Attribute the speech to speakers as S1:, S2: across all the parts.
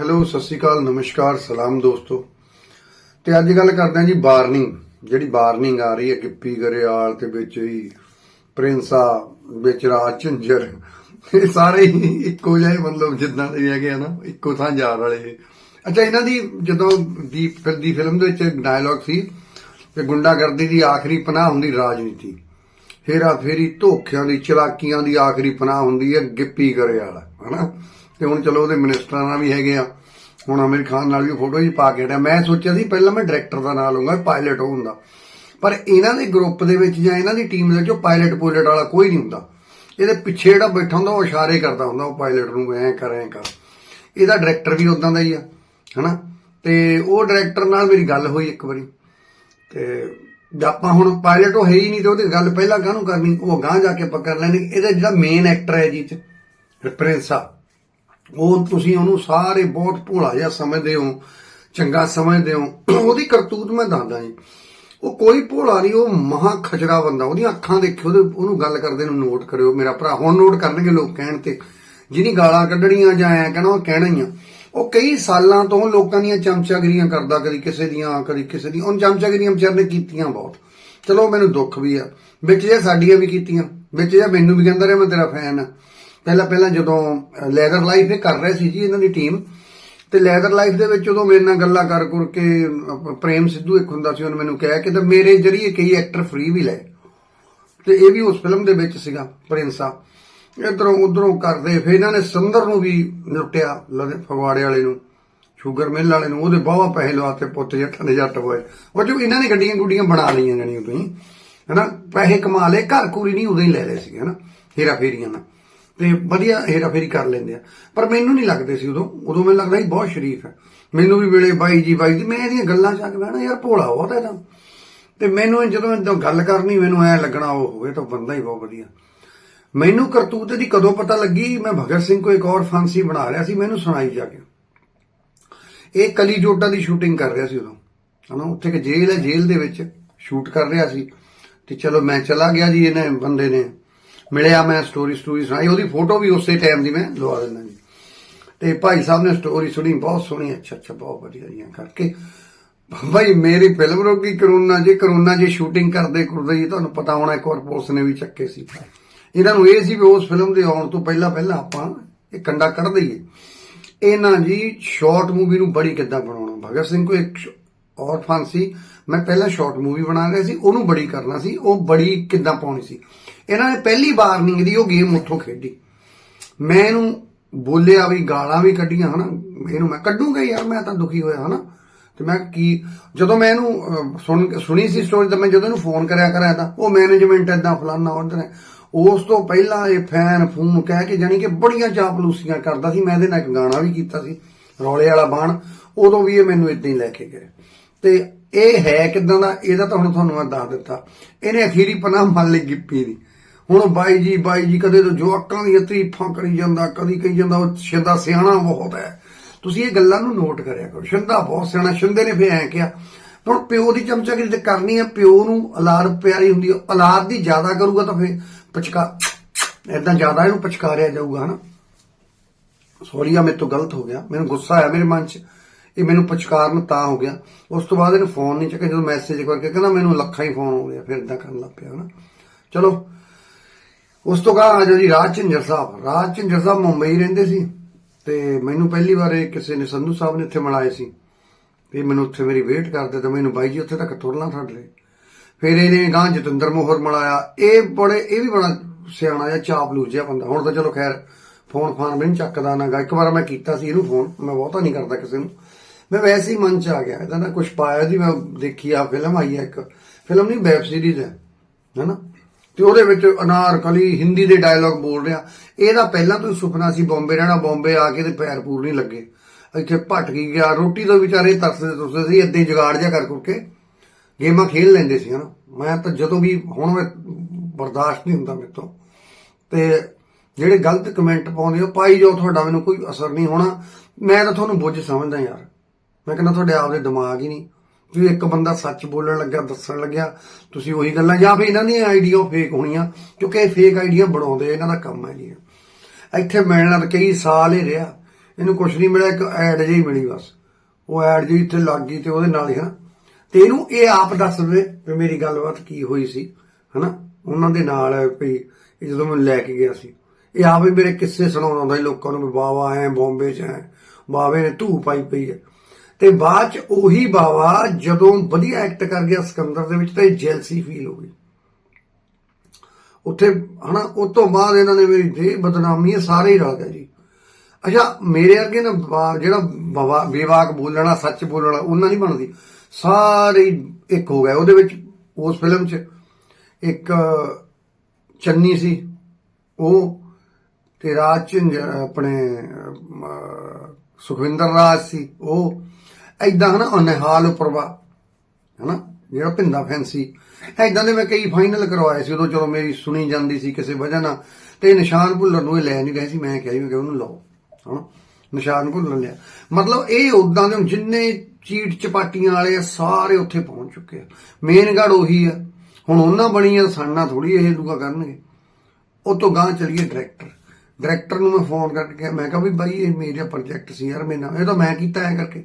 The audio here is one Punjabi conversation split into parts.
S1: ਹੈਲੋ, ਸਤਿ ਸ਼੍ਰੀ ਅਕਾਲ, ਨਮਸਕਾਰ, ਸਲਾਮ ਦੋਸਤੋ। ਤੇ ਅੱਜ ਗੱਲ ਕਰਦੇ ਹਾਂ ਜੀ ਵਾਰਨਿੰਗ ਜਿਹੜੀ ਵਾਰਨਿੰਗ ਆ ਰਹੀ ਹੈ, ਗਿੱਪੀ ਗਰੇਵਾਲ ਤੇ ਵਿੱਚ ਹੀ ਪ੍ਰਿੰਸਾ, ਵਿੱਚ ਰਾਜ ਝੰਜਰ। ਇਹ ਸਾਰੇ ਇੱਕੋ ਜਿਹੇ ਮਤਲਬ ਜਿੱਦਾਂ ਦੇ ਹੈਗੇ ਆ ਨਾ, ਇੱਕੋ ਥਾਂ ਜਾਣ ਵਾਲੇ ਅੱਛਾ, ਇਹਨਾਂ ਦੀ ਜਦੋਂ ਦੀਪ ਫਿਰ ਦੀ ਫਿਲਮ ਦੇ ਵਿੱਚ ਡਾਇਲੌਗ ਸੀ ਕਿ ਗੁੰਡਾਗਰਦੀ ਦੀ ਆਖਰੀ ਪਨਾਹ ਹੁੰਦੀ ਰਾਜਨੀਤੀ। ਹੇਰਾ ਫੇਰੀ ਧੋਖਿਆਂ ਦੀ, ਚਲਾਕੀਆਂ ਦੀ ਆਖਰੀ ਪਨਾਹ ਹੁੰਦੀ ਹੈ ਗਿੱਪੀ ਗਰੇਵਾਲ, ਹਨਾ? ਤੇ ਹੁਣ ਚਲੋ ਉਹਦੇ ਮਿਨਿਸਟਰਾਂ ਨਾਲ ਵੀ ਹੈਗੇ ਆ। ਹੁਣ ਅਮੀਰ ਖਾਨ ਨਾਲ ਵੀ ਫੋਟੋ ਜੀ ਪਾ ਕੇ ਹਟਿਆ। ਮੈਂ ਸੋਚਿਆ ਸੀ ਪਹਿਲਾਂ ਮੈਂ ਡਾਇਰੈਕਟਰ ਦਾ ਨਾਮ ਲਵਾਂਗਾ ਪਾਇਲਟ ਉਹ ਹੁੰਦਾ ਪਰ ਇਹਨਾਂ ਦੇ ਗਰੁੱਪ ਦੇ ਵਿੱਚ ਜਾਂ ਇਹਨਾਂ ਦੀ ਟੀਮ ਦੇ ਵਿੱਚ ਉਹ ਪਾਇਲਟ ਪੋਇਲਟ ਵਾਲਾ ਕੋਈ ਨਹੀਂ ਹੁੰਦਾ। ਇਹਦੇ ਪਿੱਛੇ ਜਿਹੜਾ ਬੈਠਾ ਹੁੰਦਾ, ਉਹ ਇਸ਼ਾਰੇ ਕਰਦਾ ਹੁੰਦਾ, ਉਹ ਪਾਇਲਟ ਨੂੰ ਐਂ ਕਰ ਐਂ ਕਰ। ਇਹਦਾ ਡਾਇਰੈਕਟਰ ਵੀ ਉਦਾਂ ਦਾ ਹੀ ਆ, ਹਨਾ? ਤੇ ਉਹ ਡਾਇਰੈਕਟਰ ਨਾਲ ਮੇਰੀ ਗੱਲ ਹੋਈ ਇੱਕ ਵਾਰੀ। ਤੇ ਆਪਾਂ ਹੁਣ ਪਾਇਲਟ ਉਹ ਹੈ ਹੀ ਨਹੀਂ ਤੇ ਉਹਦੀ ਗੱਲ ਪਹਿਲਾਂ ਕਾਹਨੂੰ ਕਰਨੀ? ਉਹ ਗਾਂ ਜਾ ਕੇ ਆਪਾਂ ਕਰ ਲੈਣੀ। ਇਹਦਾ ਜਿਹੜਾ ਮੇਨ ਐਕਟਰ ਹੈ ਜੀ ਚ ਪ੍ਰਿੰਸ ਆ। ਉਹ ਤੁਸੀਂ ਉਹਨੂੰ ਸਾਰੇ ਬਹੁਤ ਭੋਲਾ ਜਿਹਾ ਸਮਝਦੇ ਹੋ, ਚੰਗਾ ਸਮਝਦੇ ਹੋ। ਉਹਦੀ ਕਰਤੂਤ ਮੈਂ ਦੱਸਦਾ ਜੀ। ਉਹ ਕੋਈ ਭੋਲਾ ਨਹੀਂ, ਉਹ ਮਹਾ ਖਚਰਾ ਬੰਦਾ। ਉਹਦੀਆਂ ਅੱਖਾਂ ਦੇਖਿਓ ਉਹਨੂੰ ਗੱਲ ਕਰਦੇ ਨੂੰ ਨੋਟ ਕਰਿਓ। ਮੇਰਾ ਭਰਾ ਹੁਣ ਨੋਟ ਕਰਨਗੇ ਲੋਕ ਕਹਿਣ ਤੇ। ਜਿਹਨੀ ਗਾਲਾਂ ਕੱਢਣੀਆਂ ਜਾਂ ਐ ਕਹਿਣਾ, ਉਹ ਕਹਿਣਾ ਹੀ ਆ। ਉਹ ਕਈ ਸਾਲਾਂ ਤੋਂ ਲੋਕਾਂ ਦੀਆਂ ਚਮਚਾਗਰੀਆਂ ਕਰਦਾ, ਕਦੀ ਕਿਸੇ ਦੀਆਂ, ਕਦੀ ਕਿਸੇ ਦੀ ਉਹਨ ਚਮਚਾਗਰੀਆਂ ਵਿਚਾਰ ਨੇ ਕੀਤੀਆਂ ਬਹੁਤ। ਚਲੋ, ਮੈਨੂੰ ਦੁੱਖ ਵੀ ਆ। ਵਿੱਚ ਜੇ ਸਾਡੀਆਂ ਵੀ ਕੀਤੀਆਂ, ਵਿੱਚ ਜੇ ਮੈਨੂੰ ਵੀ ਕਹਿੰਦਾ ਰਿਹਾ, ਮੈਂ ਤੇਰਾ ਫੈਨ ਆ। ਪਹਿਲਾਂ ਪਹਿਲਾਂ ਜਦੋਂ ਲੈਦਰ ਲਾਈਫ ਇਹ ਕਰ ਰਹੇ ਸੀ ਜੀ ਇਹਨਾਂ ਦੀ ਟੀਮ ਤੇ ਲੈਦਰ ਲਾਈਫ ਦੇ ਵਿੱਚ ਉਦੋਂ ਮੇਰੇ ਨਾਲ ਗੱਲਾਂ ਕਰ ਕਰ ਕੇ ਪ੍ਰੇਮ ਸਿੱਧੂ ਇੱਕ ਹੁੰਦਾ ਸੀ, ਉਹਨੇ ਮੈਨੂੰ ਕਿਹਾ ਕਿ ਤੇ ਮੇਰੇ ਜਰੀਏ ਕਈ ਐਕਟਰ ਫ੍ਰੀ ਵੀ ਲਏ। ਤੇ ਇਹ ਵੀ ਉਸ ਫਿਲਮ ਦੇ ਵਿੱਚ ਸੀਗਾ, ਪ੍ਰਿੰਸਾ। ਇਧਰੋਂ ਉਧਰੋਂ ਕਰਦੇ, ਫਿਰ ਇਹਨਾਂ ਨੇ ਸੁੰਦਰ ਨੂੰ ਵੀ ਲੁੱਟਿਆ ਲੁਧਿ- ਫਗਵਾੜੇ ਵਾਲੇ ਨੂੰ, ਸ਼ੂਗਰ ਮਿਲ ਵਾਲੇ ਨੂੰ, ਉਹਦੇ ਬਾਵਾ ਪੈਸੇ ਲਵਾਤੇ ਪੁੱਤ ਜੱਟਾਂ ਦੇ ਜੱਟ ਹੋਏ। ਉਹ ਜੋ ਇਹਨਾਂ ਨੇ ਗੱਡੀਆਂ ਗੁੱਡੀਆਂ ਬਣਾ ਲਈਆਂ ਜਾਣੀਆਂ ਤੁਸੀਂ ਹਨਾ? ਪੈਸੇ ਕਮਾ ਲਏ, ਘਰ ਕੋਰੀ ਨਹੀਂ ਉਦੋਂ ਹੀ ਲੈ ਲਏ ਸੀ ਹਨਾ? ਹੇਰਾ ਫੇਰੀਆਂ ਨਾਲ। ਤੇ ਵਧੀਆ ਹੇਰਾ ਫੇਰੀ ਕਰ ਲੈਂਦੇ ਆ। ਪਰ ਮੈਨੂੰ ਨਹੀਂ ਲੱਗਦੇ ਸੀ ਉਦੋਂ। ਉਦੋਂ ਮੈਨੂੰ ਲੱਗਦਾ ਸੀ ਬਹੁਤ ਸ਼ਰੀਫ ਹੈ। ਮੈਨੂੰ ਵੀ ਵੇਲੇ ਬਾਈ ਜੀ ਬਾਈ ਜੀ, ਮੈਂ ਇਹਦੀਆਂ ਗੱਲਾਂ ਚੱਕ ਬਹਿਣਾ ਯਾਰ ਭੋਲਾ ਬਹੁਤ ਹੈ ਤਾਂ ਤੇ ਮੈਨੂੰ ਜਦੋਂ ਜਦੋਂ ਗੱਲ ਕਰਨੀ, ਮੈਨੂੰ ਐ ਲੱਗਣਾ ਉਹ ਹੋਵੇ ਤਾਂ ਬੰਦਾ ਹੀ ਬਹੁਤ ਵਧੀਆ। ਮੈਨੂੰ ਕਰਤੂਤ ਦੀ ਕਦੋਂ ਪਤਾ ਲੱਗੀ? ਮੈਂ ਭਗਤ ਸਿੰਘ ਕੋ ਇੱਕ ਔਰ ਫਾਂਸੀ ਬਣਾ ਰਿਹਾ ਸੀ, ਮੈਨੂੰ ਸੁਣਾਈ ਜਾ ਕੇ। ਇਹ ਕਲੀ ਜੋਟਾ ਦੀ ਸ਼ੂਟਿੰਗ ਕਰ ਰਿਹਾ ਸੀ ਉਦੋਂ। ਹਨਾ, ਉੱਥੇ ਇੱਕ ਜੇਲ੍ਹ ਹੈ, ਜੇਲ੍ਹ ਦੇ ਵਿੱਚ ਸ਼ੂਟ ਕਰ ਰਿਹਾ ਸੀ। ਤੇ ਚਲੋ ਮੈਂ ਚਲਾ ਗਿਆ ਜੀ, ਇਹਨੇ ਬੰਦੇ ਨੇ। ਮਿਲਿਆ ਮੈਂ ਸਟੋਰੀ ਸਟੋਰੀ ਸੁਣਾਈ, ਉਹਦੀ ਫੋਟੋ ਵੀ ਉਸੇ ਟਾਈਮ ਦੀ ਮੈਂ ਲਵਾ ਦਿੰਦਾ ਜੀ। ਤੇ ਭਾਈ ਸਾਹਿਬ ਨੇ ਸਟੋਰੀ ਸੁਣੀ, ਬਹੁਤ ਸੋਹਣੀ, ਅੱਛਾ ਅੱਛਾ, ਬਹੁਤ ਵਧੀਆ ਜੀ ਕਰਕੇ। ਭਾਈ ਮੇਰੀ ਫਿਲਮ ਰੋਕੀ ਕਰੋਨਾ, ਜੇ ਕਰੋਨਾ ਜੇ ਸ਼ੂਟਿੰਗ ਕਰਦੇ ਕਰਦੇ ਜੀ, ਤੁਹਾਨੂੰ ਪਤਾ ਹੋਣਾ ਇੱਕ ਵਾਰ ਪੁਲਿਸ ਨੇ ਵੀ ਚੱਕੇ ਸੀ। ਇਹਨਾਂ ਨੂੰ ਇਹ ਸੀ ਵੀ ਉਸ ਫਿਲਮ ਦੇ ਆਉਣ ਤੋਂ ਪਹਿਲਾਂ ਪਹਿਲਾਂ ਆਪਾਂ ਇਹ ਕੰਡਾ ਕੱਢ ਦਈਏ। ਇਹਨਾਂ ਜੀ ਸ਼ਾਰਟ ਮੂਵੀ ਨੂੰ ਬੜੀ ਕਿੱਦਾਂ ਬਣਾਉਣਾ। ਭਗਤ ਸਿੰਘ ਕੋ ਇੱਕ ਔਰ ਫਨ ਸੀ। ਮੈਂ ਪਹਿਲਾਂ ਸ਼ਾਰਟ ਮੂਵੀ ਬਣਾ ਰਿਹਾ ਸੀ, ਉਹਨੂੰ ਬੜੀ ਕਰਨਾ ਸੀ, ਉਹ ਬੜੀ ਕਿੱਦਾਂ ਪਾਉਣੀ ਸੀ। ਇਹਨਾਂ ਨੇ ਪਹਿਲੀ ਵਾਰਨਿੰਗ ਦੀ ਉਹ ਗੇਮ ਉੱਥੋਂ ਖੇਡੀ। ਮੈਂ ਇਹਨੂੰ ਬੋਲਿਆ ਵੀ ਗਾਲਾਂ ਵੀ ਕੱਢੀਆਂ, ਹਨਾ। ਇਹਨੂੰ ਮੈਂ ਕੱਢੂਗਾ ਯਾਰ, ਮੈਂ ਤਾਂ ਦੁਖੀ ਹੋਇਆ, ਹਨਾ। ਤੇ ਮੈਂ ਕੀ, ਜਦੋਂ ਮੈਂ ਇਹਨੂੰ ਸੁਣ, ਸੁਣੀ ਸੀ ਸਟੋਰੀ ਤਾਂ ਮੈਂ ਜਦੋਂ ਇਹਨੂੰ ਫੋਨ ਕਰਿਆ ਕਰਿਆ ਤਾਂ, ਉਹ ਮੈਨੇਜਮੈਂਟ ਏਦਾਂ ਫਲਾਨਾ ਉਧਰ ਹੈ ਉਸ ਤੋਂ ਪਹਿਲਾਂ ਇਹ ਫੈਨ ਫੂਨ ਕਹਿ ਕੇ ਜਾਨੀ ਕਿ ਬੜੀਆਂ ਚਾਪਲੂਸੀਆਂ ਕਰਦਾ ਸੀ। ਮੈਂ ਇਹਦੇ ਨਾਲ ਇੱਕ ਗਾਣਾ ਵੀ ਕੀਤਾ ਸੀ, ਰੌਲੇ ਵਾਲਾ ਬਾਣ। ਉਦੋਂ ਵੀ ਇਹ ਮੈਨੂੰ ਇਦਾਂ ਹੀ ਲੈ ਕੇ ਗਏ। ਤੇ ਇਹ ਹੈ ਕਿਦਾਂ ਦਾ, ਇਹਦਾ ਤਾਂ ਹੁਣ ਤੁਹਾਨੂੰ ਮੈਂ ਦੱਸ ਦਿੱਤਾ। ਇਹਨੇ ਅਖੀਰੀ ਪਨਾਹ ਮੰਨ ਲਈ ਗਿੱਪੀ ਦੀ। ਹੁਣ ਬਾਈ ਜੀ ਬਾਈ ਜੀ ਕਦੇ ਤਾਂ ਜਵਾਕਾਂ ਦੀਆਂ ਤਰੀਫਾਂ ਕਰੀ ਜਾਂਦਾ, ਕਦੀ ਕਹੀ ਜਾਂਦਾ, ਉਹ ਸ਼ਿੰਦਾ ਸਿਆਣਾ ਬਹੁਤ ਹੈ। ਤੁਸੀਂ ਇਹ ਗੱਲਾਂ ਨੂੰ ਨੋਟ ਕਰਿਆ ਕਰੋ। ਸ਼ਿੰਦਾ ਬਹੁਤ ਸਿਆਣਾ, ਸ਼ਿੰਦੇ ਨੇ ਫੇਰ ਐ ਕਿਹਾ, ਹੁਣ ਪਿਓ ਦੀ ਚਮਚਾਗਿਰੀ ਤੇ ਕਰਨੀ ਹੈ, ਪਿਓ ਨੂੰ ਔਲਾਦ ਪਿਆਰੀ ਹੁੰਦੀ ਹੈ, ਔਲਾਦ ਦੀ ਜ਼ਿਆਦਾ ਕਰੂਗਾ ਤਾਂ ਫੇਰ ਪਚਕਾ ਇਦਾਂ ਜ਼ਿਆਦਾ ਇਹਨੂੰ ਪਚਕਾਰਿਆ ਜਾਊਗਾ, ਹਨਾ? ਸੌਰੀ ਆ, ਮੇਰੇ ਤੋਂ ਗਲਤ ਹੋ ਗਿਆ। ਮੈਨੂੰ ਗੁੱਸਾ ਆਇਆ ਮੇਰੇ ਮਨ 'ਚ। ਇਹ ਮੈਨੂੰ ਪਛਕਾਰਨ ਤਾਂ ਹੋ ਗਿਆ। ਉਸ ਤੋਂ ਬਾਅਦ ਇਹਨੂੰ ਫੋਨ ਨਹੀਂ ਚੱਕਿਆ। ਜਦੋਂ ਮੈਸੇਜ ਕਰਕੇ ਕਹਿੰਦਾ ਮੈਨੂੰ ਲੱਖਾਂ ਹੀ ਫੋਨ ਹੋ ਗਿਆ ਫਿਰ ਇਦਾਂ ਕਰਨ ਲੱਗ ਪਿਆ ਹਨਾ। ਚਲੋ, ਉਸ ਤੋਂ ਬਾਅਦ ਆ ਜਾਓ ਜੀ ਰਾਜ ਝਿੰਜਰ ਸਾਹਿਬ। ਰਾਜ ਝਿੰਜਰ ਸਾਹਿਬ ਮੁੰਬਈ ਰਹਿੰਦੇ ਸੀ ਤੇ ਮੈਨੂੰ ਪਹਿਲੀ ਵਾਰ ਕਿਸੇ ਨੇ ਸੰਧੂ ਸਾਹਿਬ ਨੇ ਇੱਥੇ ਮਿਲਾਏ ਸੀ। ਤੇ ਮੈਨੂੰ ਉੱਥੇ ਮੇਰੀ ਵੇਟ ਕਰਦੇ ਤਾਂ ਮੈਨੂੰ ਬਾਈ ਜੀ ਉੱਥੇ ਤੱਕ ਤੁਰਨਾ ਛੱਡ ਲਏ। ਫਿਰ ਇਹਨੇ ਗਾਂ ਜਤਿੰਦਰ ਮੋਹਰ ਮਿਲਾਇਆ। ਇਹ ਬੜੇ, ਇਹ ਵੀ ਬੜਾ ਸਿਆਣਾ ਜਾਂ ਚਾਪਲੂਸ ਜਿਹਾ ਬੰਦਾ। ਹੁਣ ਤਾਂ ਚਲੋ ਖੈਰ ਫੋਨ ਫਾਨ ਵੀ ਨਹੀਂ ਚੱਕਦਾ ਨਾ ਗਾ। ਇੱਕ ਵਾਰ ਮੈਂ ਕੀਤਾ ਸੀ ਇਹਨੂੰ ਫੋਨ ਮੈਂ ਬਹੁਤਾ ਨਹੀਂ ਕਰਦਾ ਕਿਸੇ ਨੂੰ। ਮੈਂ ਵੈਸੇ ਹੀ ਮਨ ਚ ਆ ਗਿਆ ਇਹਦਾ ਨਾ ਕੁਝ ਪਾਇਆ ਜੀ ਮੈਂ ਦੇਖੀ ਆ ਫਿਲਮ, ਆਈ ਹੈ ਇੱਕ ਫਿਲਮ ਨਹੀਂ ਵੈਬ ਸੀਰੀਜ਼ ਹੈ, ਹੈਨਾ? ਤੇ ਉਹਦੇ ਵਿੱਚ ਅਨਾਰਕਲੀ ਹਿੰਦੀ ਦੇ ਡਾਇਲੌਗ ਬੋਲ ਰਿਹਾ। ਇਹਦਾ ਪਹਿਲਾਂ ਤੋਂ ਹੀ ਸੁਪਨਾ ਸੀ, ਬੰਬੇ ਰਹਿਣਾ, ਬੰਬੇ ਆ ਕੇ ਤੇ ਪੈਰ ਪੂਰ ਨਹੀਂ ਲੱਗੇ। ਇੱਥੇ ਭਟਕ ਹੀ ਗਿਆ, ਰੋਟੀ ਤੋਂ ਵਿਚਾਰੇ ਤਰਸਦੇ ਤੁਰਸਦੇ ਸੀ, ਏਦਾਂ ਹੀ ਜਗਾੜ ਜਿਹਾ ਕਰ ਕਰਕੇ ਗੇਮਾਂ ਖੇਡ ਲੈਂਦੇ ਸੀ, ਹਨਾ? ਮੈਂ ਤਾਂ ਜਦੋਂ ਵੀ, ਹੁਣ ਮੈਂ ਬਰਦਾਸ਼ਤ ਨਹੀਂ ਹੁੰਦਾ ਮੇਰੇ ਤੋਂ। ਤੇ ਜਿਹੜੇ ਗਲਤ ਕਮੈਂਟ ਪਾਉਂਦੇ ਹੋ ਪਾਈ ਜੋ ਤੁਹਾਡਾ ਮੈਨੂੰ ਕੋਈ ਅਸਰ ਨਹੀਂ ਹੋਣਾ, ਮੈਂ ਤਾਂ ਤੁਹਾਨੂੰ ਬੁੱਝ ਸਮਝਦਾ ਯਾਰ। ਮੈਂ ਕਹਿੰਦਾ ਤੁਹਾਡੇ ਆਪਦੇ ਦਿਮਾਗ ਹੀ ਨਹੀਂ। ਵੀ ਇੱਕ ਬੰਦਾ ਸੱਚ ਬੋਲਣ ਲੱਗਿਆ, ਦੱਸਣ ਲੱਗਿਆ, ਤੁਸੀਂ ਉਹੀ ਗੱਲਾਂ, ਜਾਂ ਫਿਰ ਇਹਨਾਂ ਦੀਆਂ ਆਈਡੀਆ ਫੇਕ ਹੋਣੀਆਂ, ਕਿਉਂਕਿ ਇਹ ਫੇਕ ਆਈਡੀਆ ਬਣਾਉਂਦੇ, ਇਹਨਾਂ ਦਾ ਕੰਮ ਹੈ ਜੀ ਇੱਥੇ ਮਿਲਣਾ ਤਾਂ ਕਈ ਸਾਲ ਹੀ ਰਿਹਾ। ਇਹਨੂੰ ਕੁਝ ਨਹੀਂ ਮਿਲਿਆ, ਇੱਕ ਐਡ ਜਿਹੀ ਮਿਲੀ ਬਸ। ਉਹ ਐਡ ਜਿਹੀ ਇੱਥੇ ਲੱਗ ਗਈ ਤੇ ਉਹਦੇ ਨਾਲ ਹੀ ਹਨਾ ਤੇ ਇਹਨੂੰ ਇਹ ਆਪ ਦੱਸ ਦੇ ਵੀ ਮੇਰੀ ਗੱਲਬਾਤ ਕੀ ਹੋਈ ਸੀ ਹਨਾ ਉਹਨਾਂ ਦੇ ਨਾਲ ਵੀ ਜਦੋਂ ਮੈਂ ਲੈ ਕੇ ਗਿਆ ਸੀ। ਇਹ ਆਪ ਹੀ ਮੇਰੇ ਕਿੱਸੇ ਸੁਣਾਉਂਦਾ ਹੁੰਦਾ ਸੀ, ਲੋਕਾਂ ਨੂੰ ਵੀ ਬਾਵਾ ਐ, ਬੰਬੇ ਚ ਐ ਬਾਵੇ ਨੇ ਧੂ ਪਾਈ ਪਈ ਹੈ। ਤੇ ਬਾਅਦ ਚ ਉਹੀ ਬਾਵਾ ਜਦੋਂ ਵਧੀਆ ਐਕਟ ਕਰ ਗਿਆ ਸਿਕੰਦਰ ਦੇ ਵਿੱਚ ਤਾਂ ਇਹ ਜੈਲਸੀ ਫੀਲ ਹੋ ਗਈ। ਉੱਥੇ ਹਨਾ ਉਸ ਤੋਂ ਬਾਅਦ ਇਹਨਾਂ ਨੇ ਮੇਰੀ ਦੇ ਬਦਨਾਮੀ ਇਹ ਸਾਰੇ ਹੀ ਰਲ ਗਏ ਜੀ। ਅੱਛਾ, ਮੇਰੇ ਅੱਗੇ ਨਾ ਬਾ- ਜਿਹੜਾ ਬਵਾ- ਬੇਵਾਕ ਬੋਲਣਾ, ਸੱਚ ਬੋਲਣਾ, ਉਹਨਾਂ ਨਹੀਂ ਬਣਦੀ। ਸਾਰੇ ਇੱਕ ਹੋ ਗਏ। ਉਹਦੇ ਵਿੱਚ ਉਸ ਫਿਲਮ 'ਚ ਇੱਕ ਚੰਨੀ ਸੀ, ਉਹ ਤੇ ਰਾਜ ਝਿੰਜ ਆਪਣੇ ਸੁਖਵਿੰਦਰ ਰਾਜ ਸੀ, ਉਹ ਐਦਾਂ ਹਨਾ ਅਨਹਾਲ ਉਪਰਵਾ ਹਨਾ, ਜਿਹੜਾ ਭਿੰਦਾ ਫੈਂਸੀ ਐਦਾਂ ਦੇ ਮੈਂ ਕਈ ਫਾਈਨਲ ਕਰਵਾਏ ਸੀ, ਉਦੋਂ ਚਲੋ ਮੇਰੀ ਸੁਣੀ ਜਾਂਦੀ ਸੀ ਕਿਸੇ ਵਜ੍ਹਾ ਨਾਲ, ਤੇ ਨਿਸ਼ਾਨ ਭੁੱਲਰ ਨੂੰ ਇਹ ਲੈ ਨਹੀਂ ਗਏ ਸੀ, ਮੈਂ ਕਿਹਾ ਸੀ ਮੈਂ ਕਿਹਾ ਉਹਨੂੰ ਲਾਓ, ਹਨਾ, ਨਿਸ਼ਾਨ ਭੁੱਲਰ ਲਿਆ। ਮਤਲਬ ਇਹ ਉਦਾਂ ਦੇ ਜਿੰਨੇ ਚੀਟ ਚਪਾਟੀਆਂ ਵਾਲੇ ਆ, ਸਾਰੇ ਉੱਥੇ ਪਹੁੰਚ ਚੁੱਕੇ ਆ। ਮੇਨ ਗੜ ਉਹੀ ਆ, ਹੁਣ ਉਹਨਾਂ ਬਣੀਆਂ ਸਾਨਾ ਥੋੜੀ ਇਹ ਦੂਗਾ ਕਰਨਗੇ। ਉਹ ਤੋਂ ਗਾਂ ਚਲੀਏ ਡਾਇਰੈਕਟਰ ਡਾਇਰੈਕਟਰ ਨੂੰ ਮੈਂ ਫੋਨ ਕਰਕੇ ਕਿਹਾ, ਮੈਂ ਕਿਹਾ ਵੀ ਬਾਈ, ਇਹ ਮੇਰਾ ਪ੍ਰੋਜੈਕਟ ਸੀ ਯਾਰ ਮੈਂ ਇਹ ਤਾਂ ਮੈਂ ਕੀਤਾ ਐ ਕਰਕੇ।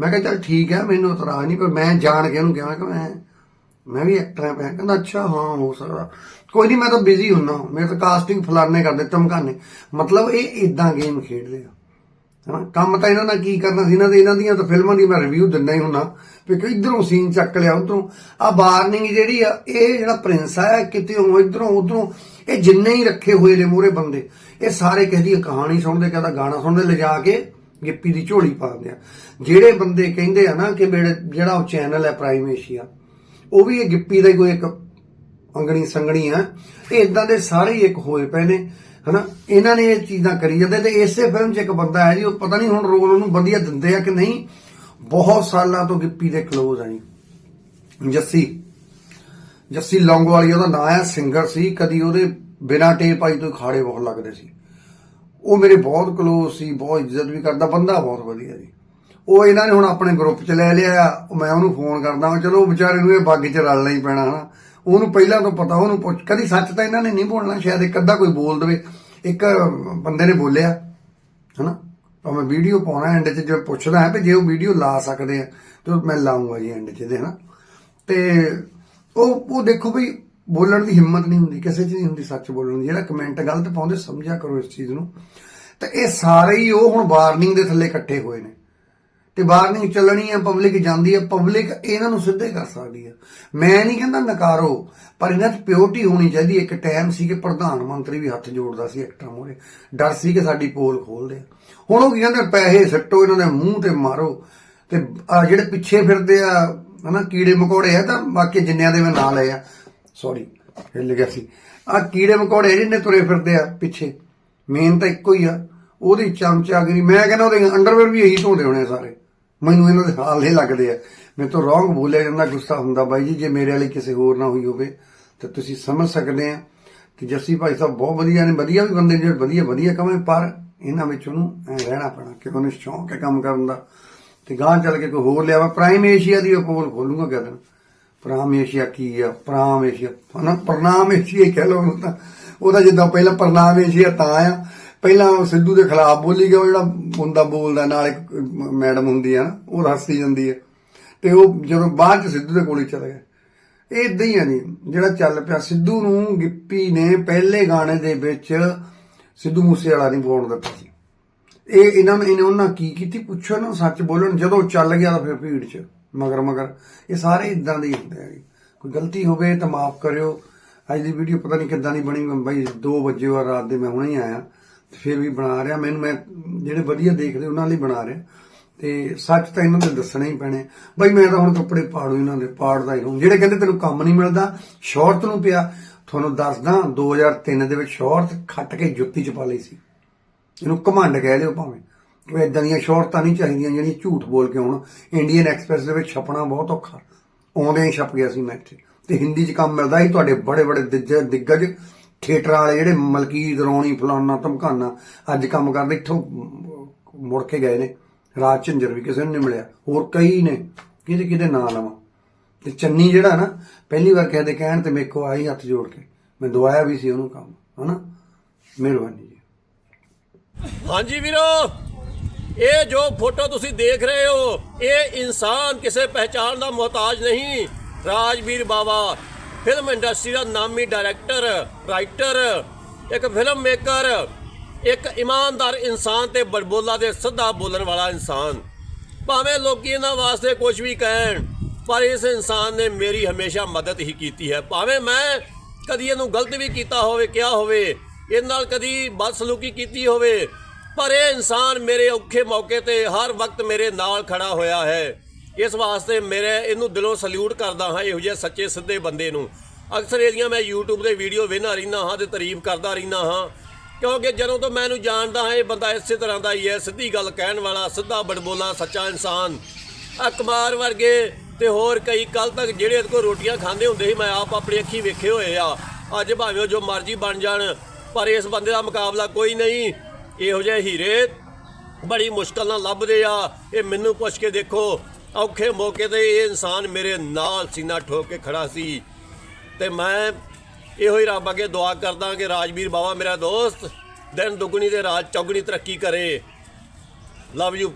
S1: ਮੈਂ ਕਿਹਾ ਚੱਲ ਠੀਕ ਹੈ, ਮੈਨੂੰ ਇਤਰਾਜ਼ ਨਹੀਂ, ਪਰ ਮੈਂ ਜਾਣ ਕੇ ਉਹਨੂੰ ਕਿਹਾ, ਮੈਂ ਕਿਹਾ ਮੈਂ ਮੈਂ ਵੀ ਐਕਟਰ ਹਾਂ, ਮੈਂ ਕਹਿੰਦਾ ਅੱਛਾ, ਹਾਂ, ਹੋ ਸਕਦਾ। ਕੋਈ ਨਹੀਂ, ਮੈਂ ਤਾਂ ਬਿਜ਼ੀ ਹੁੰਨਾ ਮੈਂ ਤਾਂ ਕਾਸਟਿੰਗ ਫਲਾਣੇ ਕਰਦੇ ਧਮਕਾਨੇ ਮਤਲਬ ਇਹ ਇਦਾਂ ਗੇਮ ਖੇਡਦੇ ਆ। ਹਾਂ ਕੰਮ ਤਾਂ ਇਹਨਾਂ ਨਾਲ ਕੀ ਕਰਨਾ ਸੀ? ਇਹਨਾਂ ਦੇ ਇਹਨਾਂ ਦੀਆਂ ਤਾਂ ਫਿਲਮਾਂ ਦੀ ਮੈਂ ਰਿਵਿਊ ਦਿੰਦਾ ਹੀ ਹੁੰਨਾ ਵੀ ਕਿ ਇਧਰੋਂ ਸੀਨ ਚੱਕ ਲਿਆ, ਉਧਰੋਂ। ਆ ਵਾਰਨਿੰਗ ਜਿਹੜੀ ਆ, ਇਹ ਜਿਹੜਾ ਪ੍ਰਿੰਸ ਆ ਕਿਤੇ ਉਹ ਇਧਰੋਂ ਉਧਰੋਂ, ਇਹ ਜਿੰਨੇ ਹੀ ਰੱਖੇ ਹੋਏ ਨੇ ਮੂਰੇ ਬੰਦੇ, ਇਹ ਸਾਰੇ ਕਿਸੇ ਦੀ ਕਹਾਣੀ ਸੁਣਦੇ ਕਹਿੰਦਾ ਗਾਣਾ ਸੁਣਦੇ, ਲਿਜਾ ਕੇ ਗਿੱਪੀ ਦੀ ਝੋਲੀ ਪਾ ਦਿੰਦੇ ਆ। ਜਿਹੜੇ ਬੰਦੇ ਕਹਿੰਦੇ ਆ ਨਾ ਕਿ ਜਿਹੜਾ ਉਹ ਚੈਨਲ ਹੈ ਪ੍ਰਾਈਮ ਏਸ਼ੀਆ ਉਹ ਵੀ ਇਹ ਗਿੱਪੀ ਦਾ ਹੀ ਕੋਈ ਇੱਕ ਅੰਗਣੀ ਸੰਗਣੀ ਆ। ਇਹ ਇਦਾਂ ਦੇ ਸਾਰੇ ਹੀ ਇੱਕ ਹੋਏ ਪਏ ਨੇ, ਹਨਾ? ਇਹਨਾਂ ਨੇ ਇਹ ਚੀਜ਼ਾਂ ਕਰੀ ਜਾਂਦੇ ਤੇ ਇਸੇ ਫਿਲਮ 'ਚ ਇੱਕ ਬੰਦਾ ਹੈ ਜੀ, ਉਹ ਪਤਾ ਨਹੀਂ ਹੁਣ ਰੋਲ ਉਹਨੂੰ ਵਧੀਆ ਦਿੰਦੇ ਆ ਕਿ ਨਹੀਂ। ਬਹੁਤ ਸਾਲਾਂ ਤੋਂ ਗਿੱਪੀ ਦੇ ਕਲੋਜ਼ ਆ ਜੀ। ਜੱਸੀ ਜੱਸੀ ਲੌਂਗੋਵਾਲੀ ਉਹਦਾ ਨਾਂ ਹੈ ਸਿੰਗਰ ਸੀ, ਕਦੀ ਉਹਦੇ ਬਿਨਾ ਟੇਪ ਆਈ ਤੋਂ ਖਾੜੇ ਬਹੁਤ ਲੱਗਦੇ ਸੀ। ਉਹ ਮੇਰੇ ਬਹੁਤ ਕਲੋਜ਼ ਸੀ, ਬਹੁਤ ਇੱਜ਼ਤ ਵੀ ਕਰਦਾ, ਬੰਦਾ ਬਹੁਤ ਵਧੀਆ ਜੀ। ਉਹ ਇਹਨਾਂ ਨੇ ਹੁਣ ਆਪਣੇ ਗਰੁੱਪ 'ਚ ਲੈ ਲਿਆ, ਮੈਂ ਉਹਨੂੰ ਫੋਨ ਕਰਦਾ ਹਾਂ ਚਲੋ ਉਹ ਵਿਚਾਰੇ ਨੂੰ ਇਹ ਬਾਗੀ 'ਚ ਰਲਣਾ ਹੀ ਪੈਣਾ, ਹਨਾ। ਉਹਨੂੰ ਪਹਿਲਾਂ ਤੋਂ ਪਤਾ, ਉਹਨੂੰ ਪੁੱਛ, ਕਦੀ ਸੱਚ ਤਾਂ ਇਹਨਾਂ ਨੇ ਨਹੀਂ ਬੋਲਣਾ, ਸ਼ਾਇਦ ਇੱਕ ਅੱਧਾ ਕੋਈ ਬੋਲ ਦੇਵੇ। ਇੱਕ ਬੰਦੇ ਨੇ ਬੋਲਿਆ, ਹਨਾ। ਤਾਂ ਮੈਂ ਵੀਡੀਓ ਪਾਉਣਾ ਐਂਡ 'ਚ, ਜੇ ਪੁੱਛਦਾ ਹੈ ਵੀ ਜੇ ਉਹ ਵੀਡੀਓ ਲਾ ਸਕਦੇ ਆ, ਤੇ ਉਹ ਮੈਂ ਲਾਉਂਗਾ ਜੀ ਐਂਡ 'ਚ ਦੇ ਹਨਾ। ਤੇ ਉਹ ਉਹ ਦੇਖੋ ਵੀ ਬੋਲਣ ਦੀ ਹਿੰਮਤ ਨਹੀਂ ਹੁੰਦੀ, ਕਿਸੇ 'ਚ ਨਹੀਂ ਹੁੰਦੀ ਸੱਚ ਬੋਲਣ ਦੀ। ਜਿਹੜਾ ਕਮੈਂਟ ਗਲਤ ਪਾਉਂਦੇ, ਸਮਝਿਆ ਕਰੋ ਇਸ ਚੀਜ਼ ਨੂੰ। ਤਾਂ ਇਹ ਸਾਰੇ ਹੀ ਉਹ ਹੁਣ ਵਾਰਨਿੰਗ ਦੇ ਥੱਲੇ ਇਕੱਠੇ ਹੋਏ ਨੇ। ਤੇ ਵਾਰਨਿੰਗ ਚੱਲਣੀ ਹੈ ਪਬਲਿਕ ਜਾਂਦੀ ਹੈ ਪਬਲਿਕ ਇਹਨਾਂ ਨੂੰ ਸਿੱਧੇ ਕਰ ਸਕਦੀ ਆ। ਮੈਂ ਨਹੀਂ ਕਹਿੰਦਾ ਨਕਾਰੋ, ਪਰ ਇਹਨਾਂ 'ਚ ਪਿਓਰਟੀ ਹੋਣੀ ਚਾਹੀਦੀ ਇੱਕ ਟਾਈਮ ਸੀ ਕਿ ਪ੍ਰਧਾਨ ਮੰਤਰੀ ਵੀ ਹੱਥ ਜੋੜਦਾ ਸੀ ਐਕਟਰਾਂ ਮੂਹਰੇ। ਡਰ ਸੀ ਕਿ ਸਾਡੀ ਪੋਲ ਖੋਲਦੇ ਹੁਣ ਉਹ ਕੀ ਕਹਿੰਦੇ, ਪੈਸੇ ਸੱਟੋ ਇਹਨਾਂ ਦੇ ਮੂੰਹ ਤੇ ਮਾਰੋ। ਤੇ ਜਿਹੜੇ ਪਿੱਛੇ ਫਿਰਦੇ ਆ, ਹਨਾ, ਕੀੜੇ ਮਕੌੜੇ ਆ, ਤਾਂ ਬਾਕੀ ਜਿੰਨਿਆਂ ਦੇ ਮੈਂ ਨਾਂ ਲਏ ਆ ਸੌਰੀ ਹਿੱਲ ਗਿਆ ਸੀ। ਆ ਕੀੜੇ ਮਕੌੜੇ ਜਿਹਨੇ ਤੁਰੇ ਫਿਰਦੇ ਆ ਪਿੱਛੇ। ਮੇਨ ਤਾਂ ਇੱਕੋ ਹੀ ਆ। ਉਹਦੀ ਚਮਚਾਗਰੀ ਮੈਂ ਕਹਿੰਦਾ ਉਹਦੇ ਅੰਡਰਵੇਅਰ ਵੀ ਇਹੀ ਧੋਂਦੇ ਹੋਣੇ ਸਾਰੇ। ਮੈਨੂੰ ਇਹਨਾਂ ਦੇ ਹਾਲ ਹੀ ਲੱਗਦੇ ਆ। ਮੇਰੇ ਤੋਂ ਰੋਂਗ ਬੋਲਿਆ ਜਾਂਦਾ, ਗੁੱਸਾ ਹੁੰਦਾ। ਬਾਈ ਜੀ, ਜੇ ਮੇਰੇ ਵਾਲੀ ਕਿਸੇ ਹੋਰ ਨਾ ਹੋਈ ਹੋਵੇ, ਤਾਂ ਤੁਸੀਂ ਸਮਝ ਸਕਦੇ ਆ ਕਿ ਜੱਸੀ ਭਾਈ ਸਾਹਿਬ ਬਹੁਤ ਵਧੀਆ ਨੇ। ਵਧੀਆ ਵੀ ਬੰਦੇ ਨੇ ਜਿਹੜੇ ਵਧੀਆ ਵਧੀਆ ਕਮੇ ਪਰ ਇਹਨਾਂ ਵਿੱਚ ਉਹਨੂੰ ਐਂ ਰਹਿਣਾ ਪੈਣਾ ਕਿ ਉਹਨੂੰ ਸ਼ੌਂਕ ਹੈ ਕੰਮ ਕਰਨ ਦਾ। ਤੇ ਗਾਂ ਚੱਲ ਕੇ ਕੋਈ ਹੋਰ ਲਿਆਵਾ। ਪ੍ਰਾਈਮ ਏਸ਼ੀਆ ਦੀ ਉਹ ਪੋਲ ਖੋਲੂਗਾ ਕਿਆ ਦਿਨ ਏਸ਼ੀਆ ਕੀ ਆ? ਪ੍ਰਾਮ ਏਸ਼ੀਆ। ਹਨਾ? ਪ੍ਰਣਾਮ ਏਸ਼ੀਆ ਹੀ ਕਹਿ ਲਓ ਉਹਨੂੰ ਤਾਂ। ਉਹਦਾ ਜਿੱਦਾਂ ਪਹਿਲਾਂ ਪ੍ਰਣਾਮ ਏਸ਼ੀਆ ਤਾਂ ਆ। ਪਹਿਲਾਂ ਉਹ ਸਿੱਧੂ ਦੇ ਖਿਲਾਫ ਬੋਲੀ ਗਿਆ, ਉਹ ਜਿਹੜਾ ਬੰਦਾ ਬੋਲਦਾ ਨਾਲ ਇੱਕ ਮੈਡਮ ਹੁੰਦੀ ਆ ਨਾ, ਉਹ ਹੱਸੀ ਜਾਂਦੀ ਹੈ ਤੇ ਉਹ ਜਦੋਂ ਬਾਅਦ ਚ ਸਿੱਧੂ ਦੇ ਕੋਲ ਹੀ ਚਲਾ ਗਿਆ ਇਹ ਇਦਾਂ ਹੀ ਆ ਨਹੀਂ ਜਿਹੜਾ ਚੱਲ ਪਿਆ। ਸਿੱਧੂ ਨੂੰ ਗਿੱਪੀ ਨੇ ਪਹਿਲੇ ਗਾਣੇ ਦੇ ਵਿੱਚ ਸਿੱਧੂ ਮੂਸੇ ਵਾਲਾ ਨਹੀਂ ਪਾਉਣ ਦਿੱਤਾ ਸੀ। ਇਹ ਇਹਨਾਂ ਨੇ, ਇਹਨੇ ਉਹਨਾਂ ਕੀ ਕੀਤੀ? ਪੁੱਛੋ ਨਾ, ਸੱਚ ਬੋਲਣ। ਜਦੋਂ ਚੱਲ ਗਿਆ ਤਾਂ ਫਿਰ ਭੀੜ 'ਚ। ਮਗਰ ਮਗਰ। ਇਹ ਸਾਰੇ ਇਦਾਂ ਦੇ ਹੁੰਦੇ ਆ ਜੀ। ਕੋਈ ਗਲਤੀ ਹੋਵੇ ਤਾਂ ਮਾਫ ਕਰਿਓ। ਅੱਜ ਦੀ ਵੀਡੀਓ ਪਤਾ ਨਹੀਂ ਕਿੱਦਾਂ ਦੀ ਬਣੀ। ਬਾਈ 2 ਵਜੇ ਆ, ਰਾਤ ਦੇ ਮੈਂ ਹੁਣੇ ਹੀ ਆਇਆ। ਫਿਰ ਵੀ ਬਣਾ ਰਿਹਾ। ਮੈਨੂੰ ਮੈਂ ਜਿਹੜੇ ਵਧੀਆ ਦੇਖਦੇ ਉਹਨਾਂ ਲਈ ਬਣਾ ਰਿਹਾ। ਤੇ ਸੱਚ ਤਾਂ ਇਹਨਾਂ ਦੇ ਦੱਸਣੇ ਹੀ ਪੈਣੇ। ਬਾਈ ਮੈਂ ਤਾਂ ਹੁਣ ਕੱਪੜੇ ਪਾੜੂ ਇਹਨਾਂ ਦੇ, ਪਾੜਦਾ ਹੀ ਰਹੂੰ। ਜਿਹੜੇ ਕਹਿੰਦੇ ਤੈਨੂੰ ਕੰਮ ਨਹੀਂ ਮਿਲਦਾ ਸ਼ੌਰਤ ਨੂੰ ਪਿਆ। ਤੁਹਾਨੂੰ ਦੱਸਦਾ 2003 ਦੇ ਵਿੱਚ ਸ਼ੌਰਤ ਖੱਟ ਕੇ ਜੁੱਤੀ ਚ ਪਾ ਲਈ ਸੀ। ਇਹਨੂੰ ਘਮੰਡ ਕਹਿ ਲਿਓ ਭਾਵੇਂ। ਇਦਾਂ ਦੀਆਂ ਸ਼ੌਰਤਾਂ ਨਹੀਂ ਚਾਹੀਦੀਆਂ ਜਿਹੜੀਆਂ ਝੂਠ ਬੋਲ ਕੇ ਹੁਣ ਇੰਡੀਅਨ ਐਕਸਪ੍ਰੈਸ ਦੇ ਵਿੱਚ ਛਪਣਾ ਬਹੁਤ ਔਖਾ। ਆਉਂਦੇ ਹੀ ਛਪ ਗਿਆ ਸੀ ਮੈਂ ਇੱਥੇ। ਤੇ ਹਿੰਦੀ 'ਚ ਕੰਮ ਮਿਲਦਾ ਸੀ, ਤੁਹਾਡੇ ਬੜੇ ਬੜੇ ਦਿੱਜ- ਦਿੱਗਜ ਥੀਏਟਰਾਂ ਵਾਲੇ ਜਿਹੜੇ ਮਲਕੀਤ, ਰੌਣੀ, ਫਲਾਨਾ, ਧਮਕਾਨਾ, ਅੱਜ ਕੰਮ ਕਰਦੇ ਇੱਥੋਂ ਮੁੜ ਕੇ ਗਏ ਨੇ। ਰਾਜ ਝੰਜਰ ਵੀ ਕਿਸੇ ਨੂੰ ਨਹੀਂ ਮਿਲਿਆ। ਹੋਰ ਕਈ ਨੇ, ਕਿਹਦੇ ਕਿਹਦੇ ਨਾਂ ਲਵਾਂ। ਤੇ ਚੰਨੀ ਜਿਹੜਾ ਨਾ, ਪਹਿਲੀ ਵਾਰ ਕਹਦੇ ਕਹਿਣ ਤੇ ਮੇਰੇ ਕੋ ਆਈ ਹੱਥ ਜੋੜ ਕੇ। ਮੈਂ ਦਵਾਇਆ ਵੀ ਸੀ ਉਹਨੂੰ ਕੰਮ, ਹਨਾ? ਮਿਹਰਬਾਨੀ ਜੀ।
S2: ਹਾਂਜੀ ਵੀਰੋ! ਇਹ ਜੋ ਫੋਟੋ ਤੁਸੀਂ ਦੇਖ ਰਹੇ ਹੋ, ਇਹ ਇਨਸਾਨ ਕਿਸੇ ਪਹਿਚਾਣ ਦਾ ਮੁਹਤਾਜ ਨਹੀਂ। ਰਾਜਵੀਰ ਬਾਵਾ ਫਿਲਮ ਇੰਡਸਟਰੀ ਦਾ ਨਾਮੀ ਡਾਇਰੈਕਟਰ ਰਾਈਟਰ ਇੱਕ ਫਿਲਮ ਮੇਕਰ ਇੱਕ ਇਮਾਨਦਾਰ ਇਨਸਾਨ ਤੇ ਬੜਬੋਲਾ ਦੇ ਸਿੱਧਾ ਬੋਲਣ ਵਾਲਾ ਇਨਸਾਨ। ਭਾਵੇਂ ਲੋਕੀ ਇਹਨਾਂ ਵਾਸਤੇ ਕੁਝ ਵੀ ਕਹਿਣ, ਪਰ ਇਸ ਇਨਸਾਨ ਨੇ ਮੇਰੀ ਹਮੇਸ਼ਾ ਮਦਦ ਹੀ ਕੀਤੀ ਹੈ। ਭਾਵੇਂ ਮੈਂ ਕਦੀ ਇਹਨੂੰ ਗਲਤ ਵੀ ਕੀਤਾ ਹੋਵੇ, ਕਿਹਾ ਹੋਵੇ ਇਹ ਨਾਲ ਕਦੀ ਬਦਸਲੂਕੀ ਕੀਤੀ ਹੋਵੇ ਪਰ ਇਹ ਇਨਸਾਨ ਮੇਰੇ ਔਖੇ ਮੌਕੇ ਤੇ ਹਰ ਵਕਤ ਮੇਰੇ ਨਾਲ ਖੜਾ ਹੋਇਆ ਹੈ। ਇਸ ਵਾਸਤੇ ਮੇਰੇ ਇਹਨੂੰ ਦਿਲੋਂ ਸਲੂਟ ਕਰਦਾ ਹਾਂ ਇਹੋ ਜਿਹੇ ਸੱਚੇ ਸਿੱਧੇ ਬੰਦੇ ਨੂੰ। ਅਕਸਰ ਇਹਦੀਆਂ ਮੈਂ YouTube ਦੇ ਵੀਡੀਓ ਵੇਖਦਾ ਰਹਿੰਦਾ ਹਾਂ ਤੇ ਤਾਰੀਫ ਕਰਦਾ ਰਹਿੰਦਾ ਹਾਂ। ਕਿਉਂਕਿ ਜਦੋਂ ਤੋਂ ਮੈਂ ਇਹਨੂੰ ਜਾਣਦਾ ਹਾਂ, ਇਹ ਬੰਦਾ ਇਸੇ ਤਰ੍ਹਾਂ ਦਾ ਹੀ ਹੈ, ਸਿੱਧੀ ਗੱਲ ਕਹਿਣ ਵਾਲਾ, ਸਿੱਧਾ ਬੜਬੋਲਾ, ਸੱਚਾ ਇਨਸਾਨ। ਅਕਮਾਰ ਵਰਗੇ ਤੇ ਹੋਰ ਕਈ ਕੱਲ ਤੱਕ ਜਿਹੜੇ ਇਹਦੇ ਕੋਲ ਰੋਟੀਆਂ ਖਾਂਦੇ ਹੁੰਦੇ ਸੀ, ਮੈਂ ਆਪ ਆਪਣੀ ਅੱਖੀ ਵੇਖੇ ਹੋਏ ਆ। ਅੱਜ ਭਾਵੇਂ ਉਹ ਜੋ ਮਰਜ਼ੀ ਬਣ ਜਾਣ, ਪਰ ਇਸ ਬੰਦੇ ਦਾ ਮੁਕਾਬਲਾ ਕੋਈ ਨਹੀਂ। ਇਹੋ ਜਿਹੇ ਹੀਰੇ ਬੜੀ ਮੁਸ਼ਕਲ ਨਾਲ ਲੱਭਦੇ ਆ। ਇਹ ਮੈਨੂੰ ਪੁੱਛ ਕੇ ਦੇਖੋ, ਔਖੇ ਮੌਕੇ ਤੇ ਇਹ ਇਨਸਾਨ ਮੇਰੇ ਨਾਲ ਸੀਨਾ ਠੋਕ ਕੇ ਖੜਾ ਸੀ। ਤੇ ਮੈਂ ਇਹੋ ਹੀ ਰੱਬ ਅੱਗੇ ਦੁਆ ਕਰਦਾ ਕਿ ਰਾਜਵੀਰ ਬਾਵਾ ਮੇਰਾ ਦੋਸਤ, ਦਿਨ ਦੁੱਗਣੀ ਦੇ ਰਾਜ ਚੌਗਣੀ ਤਰੱਕੀ ਕਰੇ। Love you